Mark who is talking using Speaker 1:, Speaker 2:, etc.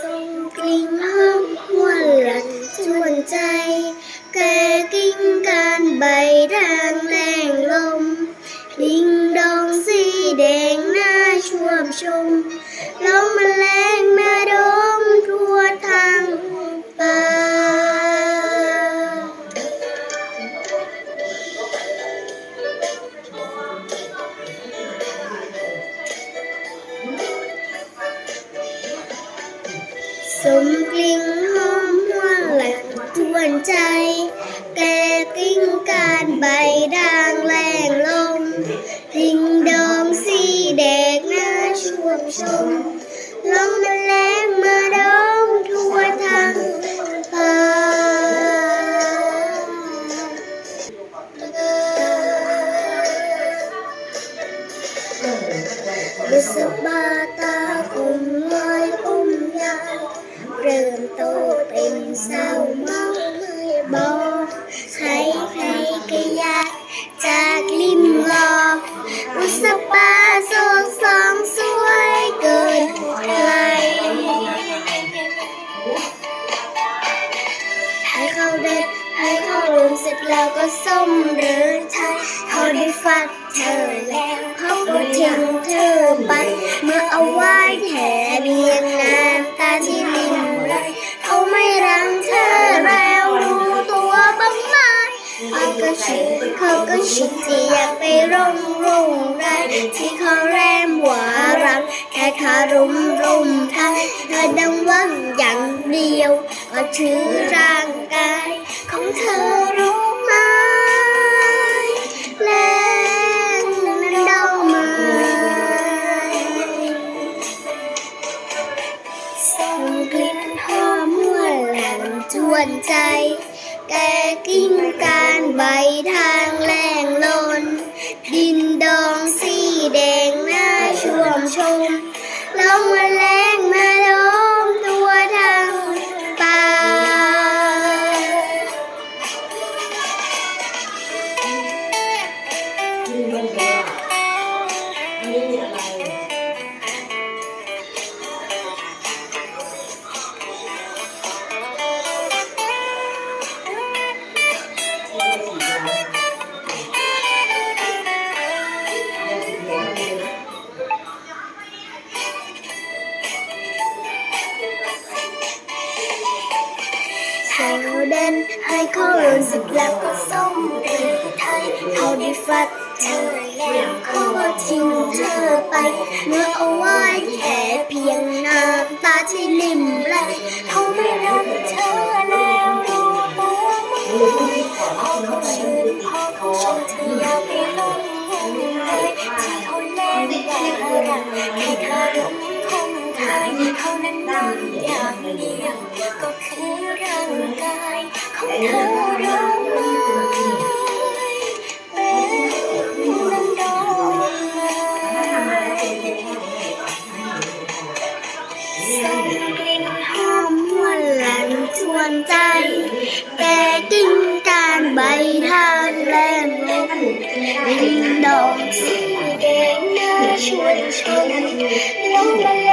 Speaker 1: ส่งกลิ่นหอมหวนหลันชวนใจ แกกิ้งการใบด่างแรงลม ดิงดองสีแดงหน้าช่วมชมลมแมลง สมกลิ่นหอมหวนหลันจวนใจ แกกิ้งการใบด่างแรงลมดิงดองสีแดงหน้าช่วมชมลมแมลงมาดมทั่วทางป่าบุษบาตา ริ่มโตเป็นสาวเมาไม่บอกใครใครก็อยากจากลิมลอกบุษบาโศกสองสวยเกินใครให้เขาเด็ดให้เขารวมเสร็จแล้วก็ส้มหรือไทยเขาได้ฟัดเธอแล้วเขาก็ทิ้งเธอไป เมื่อเอาไว้แถเพียงน้ำตาที่ริม เขาก็ชิดที่อยากไปร่งรุ่งไรที่เขาแรมหวารังแค่ขารุมรุมไทยเธอดังหวังอย่างเดียว ก็ถือร่างกายของเธอรู้ไหมแรงนั้นเดามาส่งกลิ่นหอมหวานแหลมจวนใจ แกกิ้งการใบทางแรงลน ดินดองสีแดงหน้าช่วมชมแล้วมาแล้ว โซเดนให้เขาเริ่มสึกแล้วก็ส่งกลิ่นไทยเขาได้ฟัดเธอแล้วเขาก็ทิ้งเธอไปเมื่อเอาไว้แค่เพียงน้ำตาที่ริมไหลเขาไม่รักเธอแล้วรู้ตัวมั้ยเขาก็ชื่นพอเขาชมเธออยาไปลงเลยที่เขาเล่นแต่รักให้เธอหลงคงไทย นั้นดังอย่างเดียวก็คือร่างกายของเธอรู้ไหมเป็นน้ำดอกไม้ส่งกลิ่นหอมหวานหลันชวนใจแกกิ้งการใบทางแรงลมดินดองสีแดงน้าชวนชมลม